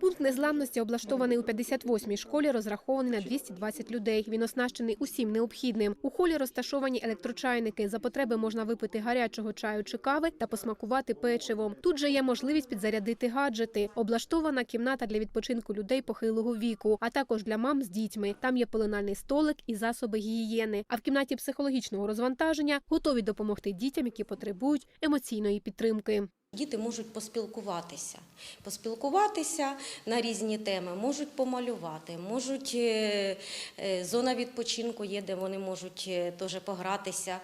Пункт незламності облаштований у 58-й школі, розрахований на 220 людей. Він оснащений усім необхідним. У холі розташовані електрочайники. За потреби можна випити гарячого чаю чи кави та посмакувати печивом. Тут же є можливість підзарядити гаджети. Облаштована кімната для відпочинку людей похилого віку, а також для мам з дітьми. Там є пеленальний столик і засоби гігієни. А в кімнаті психологічного розвантаження готові допомогти дітям, які потребують емоційної підтримки. Діти можуть поспілкуватися, поспілкуватися на різні теми, можуть помалювати, можуть е, е, зона відпочинку є, де вони можуть е, теж погратися,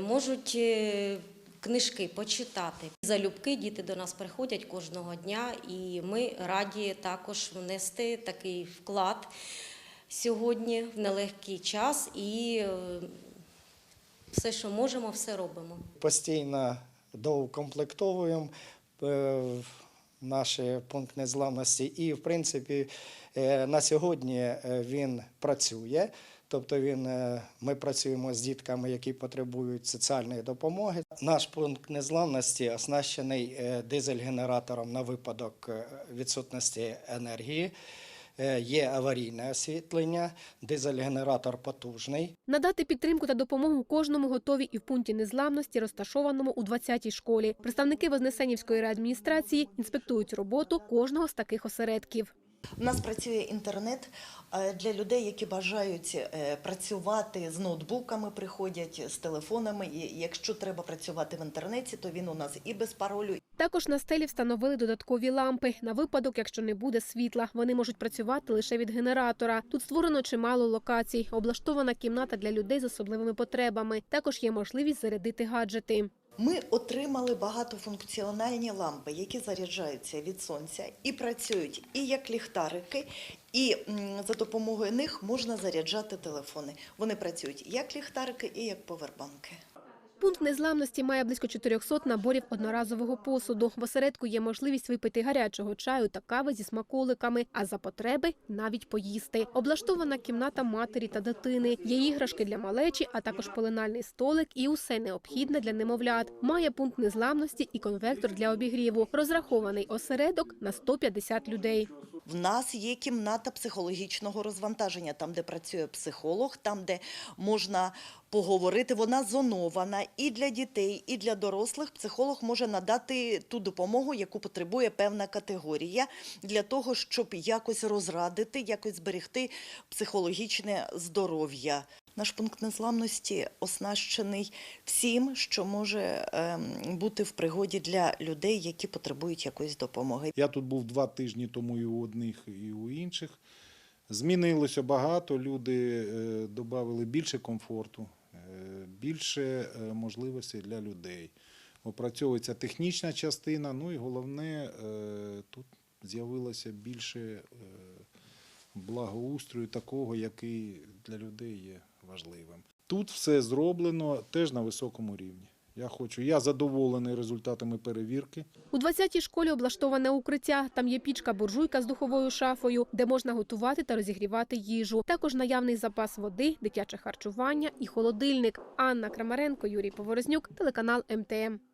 можуть книжки почитати. Залюбки діти до нас приходять кожного дня, і ми раді також внести такий вклад сьогодні в нелегкий час і все, що можемо, все робимо. постійно доукомплектовуємо е, наш пункт незламності. І, в принципі, е, на сьогодні е, він працює. Тобто він, ми працюємо з дітками, які потребують соціальної допомоги. Наш пункт незламності оснащений дизель-генератором на випадок відсутності енергії. Е, Є аварійне освітлення, дизель-генератор потужний. Надати підтримку та допомогу кожному готові і в пункті незламності, розташованому у 20-й школі. Представники Вознесенівської райадміністрації інспектують роботу кожного з таких осередків. У нас працює інтернет е, для людей, які бажають е, працювати з ноутбуками, приходять з телефонами. І якщо треба працювати в інтернеті, то він у нас і без паролю, Також на стелі встановили додаткові лампи на випадок, якщо не буде світла. Вони можуть працювати лише від генератора. Тут створено чимало локацій. Облаштована кімната для людей з особливими потребами. Також є можливість зарядити гаджети. Ми отримали багатофункціональні лампи, які заряджаються від сонця і працюють і як ліхтарики, і за допомогою них можна заряджати телефони. Вони працюють як ліхтарики, і як повербанки. Пункт незламності має близько 400 наборів одноразового посуду. В осередку є можливість випити гарячого чаю та кави зі смаколиками, а за потреби навіть поїсти. Облаштована кімната матері та дитини. Є іграшки для малечі, а також пеленальний столик і усе необхідне для немовлят. Має пункт незламності і конвектор для обігріву. Розрахований осередок на 150 людей. В нас є кімната психологічного розвантаження, там, де працює психолог, там, де можна поговорити. Вона зонована і для дітей, і для дорослих. Психолог може надати ту допомогу, яку потребує певна категорія, для того, щоб якось розрадити, якось зберегти психологічне здоров'я. Наш пункт незламності оснащений всім, що може ем, бути в пригоді для людей, які потребують якоїсь допомоги. Я тут був два тижні тому і у одних, і у інших. Змінилося багато, люди додали більше комфорту, е, більше е, можливостей для людей. Опрацьовується технічна частина, ну і головне, е, тут з'явилося більше е, благоустрою такого, який для людей є важливим. Тут все зроблено теж на високому рівні. Я хочу, я задоволений результатами перевірки. У 20-й школі облаштоване укриття. Там є пічка-буржуйка з духовою шафою, де можна готувати та розігрівати їжу. Також наявний запас води, дитяче харчування і холодильник. Анна Крамаренко, Юрій Поворознюк, телеканал МТМ.